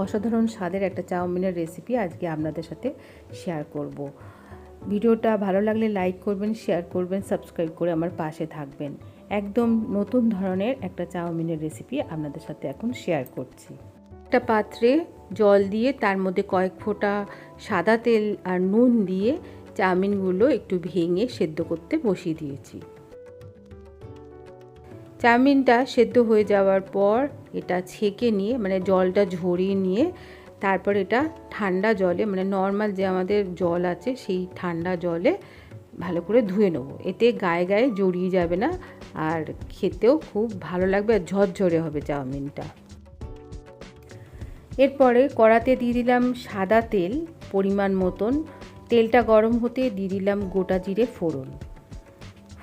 অসাধারণ স্বাদের একটা চাউমিনের রেসিপি আজকে আপনাদের সাথে শেয়ার করব। ভিডিওটা ভালো লাগলে লাইক করবেন শেয়ার করবেন সাবস্ক্রাইব করে আমার পাশে থাকবেন। একদম নতুন ধরনের একটা চাউমিনের রেসিপি আপনাদের সাথে এখন শেয়ার করছি। একটা পাত্রে জল দিয়ে তার মধ্যে কয়েক ফোঁটা সাদা তেল আর নুন দিয়ে চাউমিনগুলো একটু ভেঙে সেদ্ধ করতে বসিয়ে দিয়েছি। চাউমিনটা সেদ্ধ হয়ে যাওয়ার পর এটা ছেঁকে নিয়ে মানে জলটা ঝরিয়ে নিয়ে, তারপর এটা ঠান্ডা জলে মানে নর্মাল যে আমাদের জল আছে সেই ঠান্ডা জলে ভালো করে ধুয়ে নেব। এতে গায়ে গায়ে জড়িয়ে যাবে না আর খেতেও খুব ভালো লাগবে আর ঝরঝরে হবে চাউমিনটা। এরপরে কড়াতে দিয়ে দিলাম সাদা তেল পরিমাণ মতন। তেলটা গরম হতে দিয়ে দিলাম গোটা জিরে ফোড়ন।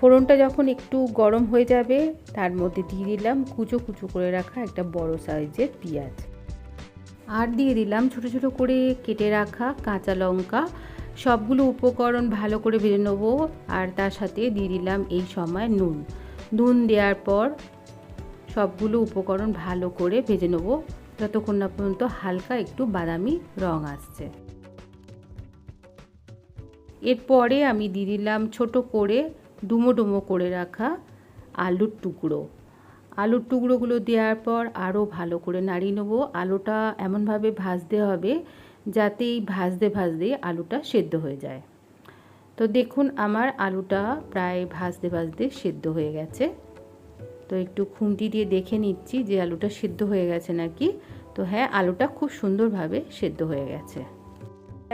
ফোড়নটা যখন একটু গরম হয়ে যাবে, তার মধ্যে দিয়ে দিলাম কুচো কুচো করে রাখা একটা বড় সাইজের পেঁয়াজ। আর দিয়ে দিলাম ছোট ছোট করে কেটে রাখা কাঁচা লঙ্কা। সবগুলো উপকরণ ভালো করে ভেজে নেব আর তার সাথে দিয়ে দিলাম এই সময় নুন। নুন দেওয়ার পর সবগুলো উপকরণ ভালো করে ভেজে নেব। যতক্ষণ না পর্যন্ত হালকা একটু বাদামি রং আসছে। এরপরে আমি দিয়ে দিলাম ছোট করে ডুমো ডুমো করে রাখা আলুর টুকরো। আলুর টুকরোগুলো দেওয়ার পর আরও ভালো করে নাড়িয়ে নেব। আলুটা এমনভাবে ভাজতে হবে যাতে এই ভাজতে ভাজতে আলুটা সেদ্ধ হয়ে যায়। তো দেখুন আমার আলুটা প্রায় ভাজতে ভাজতে সেদ্ধ হয়ে গেছে। তো একটু খুন্তি দিয়ে দেখে নিচ্ছি যে আলুটা সেদ্ধ হয়ে গেছে নাকি। তো হ্যাঁ আলুটা খুব সুন্দরভাবে সেদ্ধ হয়ে গেছে।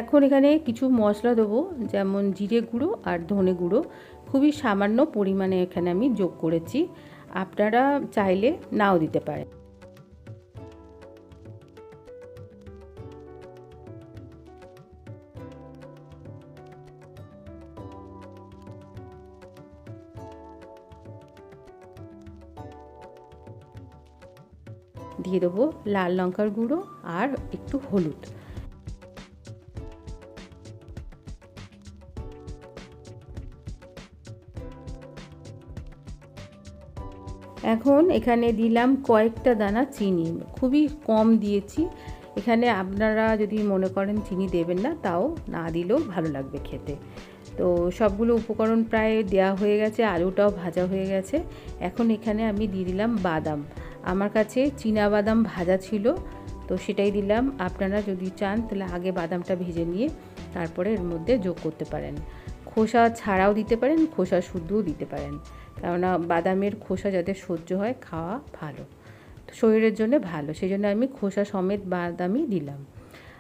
এখন এখানে কিছু মশলা দেবো, যেমন জিরে গুঁড়ো আর ধনে গুঁড়ো। খুবই সামান্য পরিমাণে এখানে আমি যোগ করেছি। আপনারা চাইলে নাও দিতে পারেন। দিয়ে দেবো লাল লঙ্কার গুঁড়ো আর একটু হলুদ। এখন এখানে দিলাম কয়েকটা দানা চিনি। খুবই কম দিয়েছি। এখানে আপনারা যদি মনে করেন চিনি দেবেন না, তাও না দিলেও ভালো লাগবে খেতে। তো সবগুলো উপকরণ প্রায় দেওয়া হয়ে গেছে, আলুটাও ভাজা হয়ে গেছে। এখন এখানে আমি দিয়ে দিলাম বাদাম। আমার কাছে চীনা বাদাম ভাজা ছিল, তো সেটাই দিলাম। আপনারা যদি চান, তাহলে আগে বাদামটা ভেজে নিয়ে তারপরে এর মধ্যে যোগ করতে পারেন। খোসা ছাড়াও দিতে পারেন, খোসা শুদ্ধও দিতে পারেন। কেননা বাদামের খোসা যাতে সহ্য হয়, খাওয়া ভালো। শরীরের জন্য ভালো, সেই জন্য আমি খোসা সমেত বাদামই দিলাম।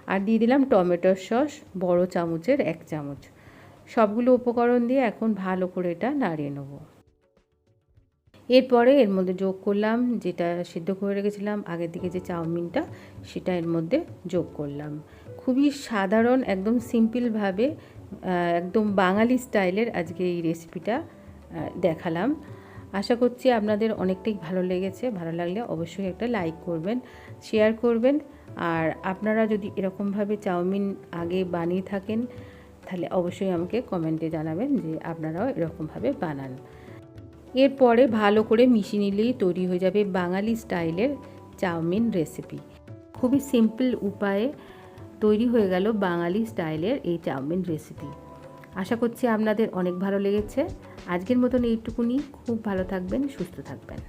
আর দিয়ে দিলাম টমেটোর সস, বড় চামচের এক চামচ। সবগুলো উপকরণ দিয়ে এখন ভালো করে এটা নাড়িয়ে নেব। এরপরে এর মধ্যে যোগ করলাম যেটা সিদ্ধ করে রেখেছিলাম, আগের দিকে যে চাউমিনটা, সেটা এর মধ্যে যোগ করলাম। খুবই সাধারণ, একদম সিম্পলভাবে একদম বাঙালি স্টাইলের আজকে এই রেসিপিটা দেখালাম। আশা করছি আপনাদের অনেকটাই ভালো লেগেছে। ভালো লাগলে অবশ্যই একটা লাইক করবেন শেয়ার করবেন। আর আপনারা যদি এরকমভাবে চাউমিন আগে বানিয়ে থাকেন, তাহলে অবশ্যই আমাকে কমেন্টে জানাবেন যে আপনারাও এরকমভাবে বানান। এরপরে ভালো করে মিশিয়ে নিলেই তৈরি হয়ে যাবে বাঙালি স্টাইলের চাউমিন রেসিপি খুবই সিম্পল উপায়ে তৈরি হয়ে গেল বাঙালি স্টাইলের এই চাউমিন রেসিপি আশা করছি আপনাদের অনেক ভালো লেগেছে। আজকের মতন এইটুকুনি। খুব ভালো থাকবেন সুস্থ থাকবেন।